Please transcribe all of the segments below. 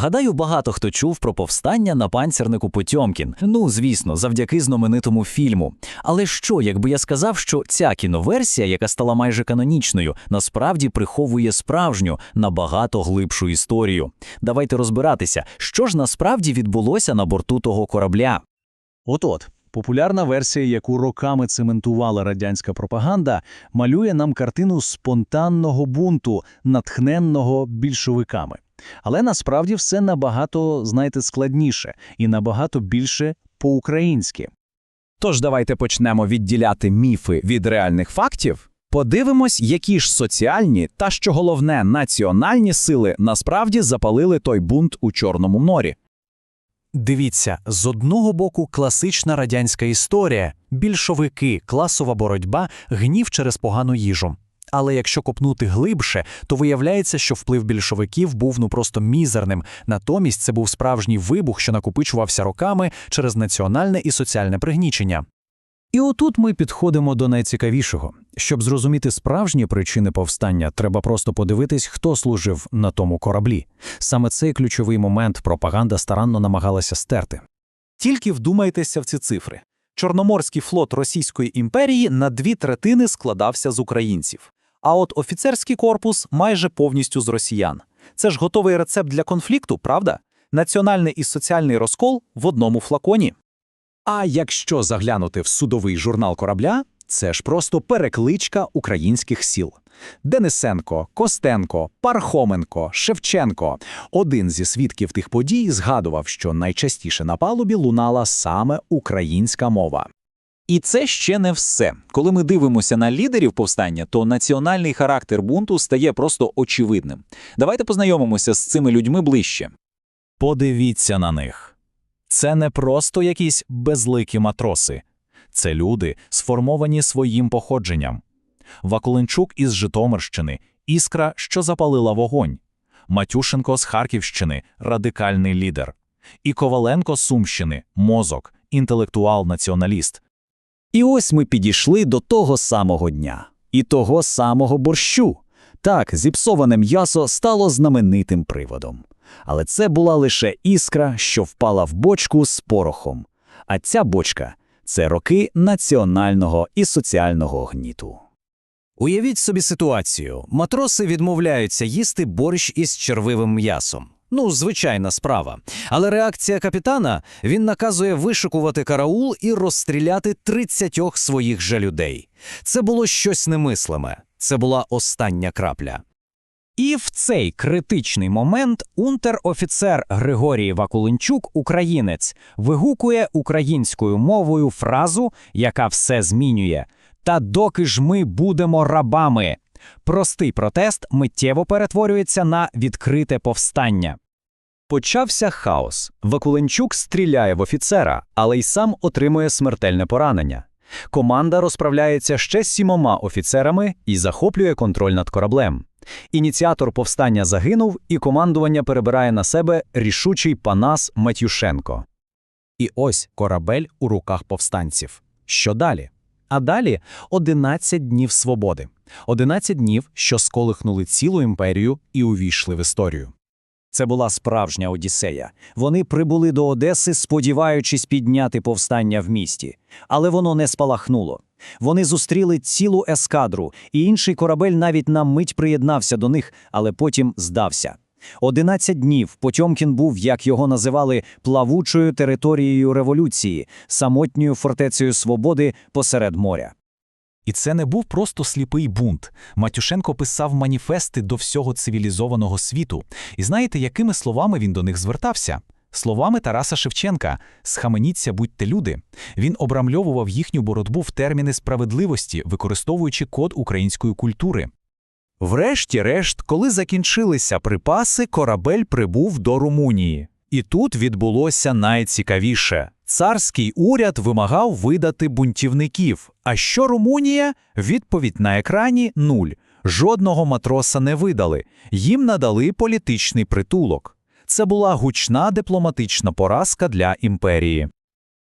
Гадаю, багато хто чув про повстання на панцернику Потьомкін. Ну, звісно, завдяки знаменитому фільму. Але що, якби я сказав, що ця кіноверсія, яка стала майже канонічною, насправді приховує справжню, набагато глибшу історію. Давайте розбиратися, що ж насправді відбулося на борту того корабля. От-от, популярна версія, яку роками цементувала радянська пропаганда, малює нам картину спонтанного бунту, натхненного більшовиками. Але насправді все набагато, знаєте, складніше і набагато більше по-українськи. Тож давайте почнемо відділяти міфи від реальних фактів. Подивимось, які ж соціальні та, що головне, національні сили насправді запалили той бунт у Чорному морі. Дивіться, з одного боку класична радянська історія, більшовики, класова боротьба, гнів через погану їжу. Але якщо копнути глибше, то виявляється, що вплив більшовиків був ну просто мізерним. Натомість це був справжній вибух, що накопичувався роками через національне і соціальне пригнічення. І отут ми підходимо до найцікавішого. Щоб зрозуміти справжні причини повстання, треба просто подивитись, хто служив на тому кораблі. Саме цей ключовий момент пропаганда старанно намагалася стерти. Тільки вдумайтеся в ці цифри. Чорноморський флот Російської імперії на дві третини складався з українців, а от офіцерський корпус майже повністю з росіян. Це ж готовий рецепт для конфлікту, правда? Національний і соціальний розкол в одному флаконі. А якщо заглянути в судовий журнал корабля, це ж просто перекличка українських сіл. Денисенко, Костенко, Пархоменко, Шевченко. Один зі свідків тих подій згадував, що найчастіше на палубі лунала саме українська мова. І це ще не все. Коли ми дивимося на лідерів повстання, то національний характер бунту стає просто очевидним. Давайте познайомимося з цими людьми ближче. Подивіться на них. Це не просто якісь безликі матроси. Це люди, сформовані своїм походженням. Вакуленчук із Житомирщини – іскра, що запалила вогонь. Матюшенко з Харківщини – радикальний лідер. І Коваленко з Сумщини – мозок, інтелектуал-націоналіст. І ось ми підійшли до того самого дня. І того самого борщу. Так, зіпсоване м'ясо стало знаменитим приводом. Але це була лише іскра, що впала в бочку з порохом. А ця бочка – це роки національного і соціального гніту. Уявіть собі ситуацію. Матроси відмовляються їсти борщ із червивим м'ясом. Ну, звичайна справа. Але реакція капітана – він наказує вишикувати караул і розстріляти 30 своїх же людей. Це було щось немислиме. Це була остання крапля. І в цей критичний момент унтер-офіцер Григорій Вакуленчук, українець, вигукує українською мовою фразу, яка все змінює. Та доки ж ми будемо рабами. Простий протест миттєво перетворюється на відкрите повстання. Почався хаос. Вакуленчук стріляє в офіцера, але й сам отримує смертельне поранення. Команда розправляється ще сімома офіцерами і захоплює контроль над кораблем. Ініціатор повстання загинув, і командування перебирає на себе рішучий Панас Матюшенко. І ось корабель у руках повстанців. Що далі? А далі 11 днів свободи. 11 днів, що сколихнули цілу імперію і увійшли в історію. Це була справжня Одіссея. Вони прибули до Одеси, сподіваючись підняти повстання в місті. Але воно не спалахнуло. Вони зустріли цілу ескадру, і інший корабель навіть на мить приєднався до них, але потім здався. Одинадцять днів Потьомкін був, як його називали, плавучою територією революції, самотньою фортецею свободи посеред моря. І це не був просто сліпий бунт. Матюшенко писав маніфести до всього цивілізованого світу. І знаєте, якими словами він до них звертався? Словами Тараса Шевченка «Схаменіться, будьте люди». Він обрамльовував їхню боротьбу в терміни справедливості, використовуючи код української культури. Врешті-решт, коли закінчилися припаси, корабель прибув до Румунії. І тут відбулося найцікавіше. Царський уряд вимагав видати бунтівників. А що Румунія? Відповідь на екрані – нуль. Жодного матроса не видали. Їм надали політичний притулок. Це була гучна дипломатична поразка для імперії.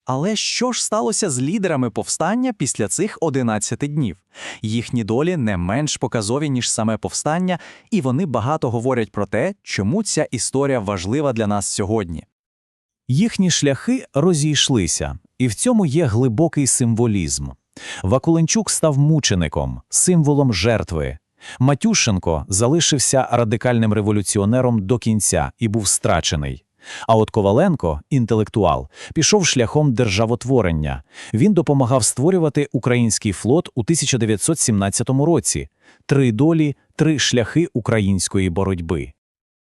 Але що ж сталося з лідерами повстання після цих 11 днів? Їхні долі не менш показові, ніж саме повстання, і вони багато говорять про те, чому ця історія важлива для нас сьогодні. Їхні шляхи розійшлися, і в цьому є глибокий символізм. Вакуленчук став мучеником, символом жертви. Матюшенко залишився радикальним революціонером до кінця і був страчений. А от Коваленко, інтелектуал, пішов шляхом державотворення. Він допомагав створювати український флот у 1917 році. Три долі, три шляхи української боротьби.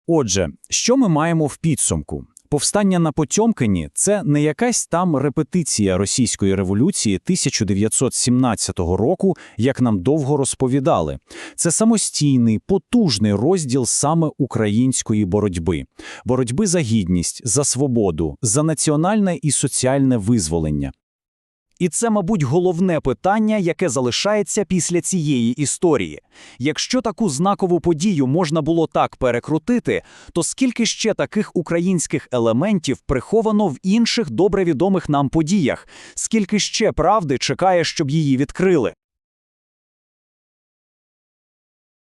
Отже, що ми маємо в підсумку? Повстання на Потьомкині – це не якась там репетиція російської революції 1917 року, як нам довго розповідали. Це самостійний, потужний розділ саме української боротьби. Боротьби за гідність, за свободу, за національне і соціальне визволення. І це, мабуть, головне питання, яке залишається після цієї історії. Якщо таку знакову подію можна було так перекрутити, то скільки ще таких українських елементів приховано в інших добре відомих нам подіях, скільки ще правди чекає, щоб її відкрили?